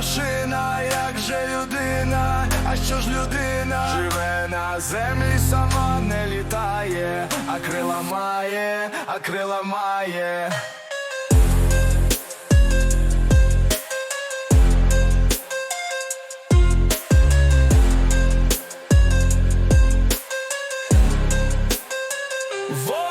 пташина, як же людина, а що ж людина? Живе на землі, сама не літає, а крила має, а крила має. Вони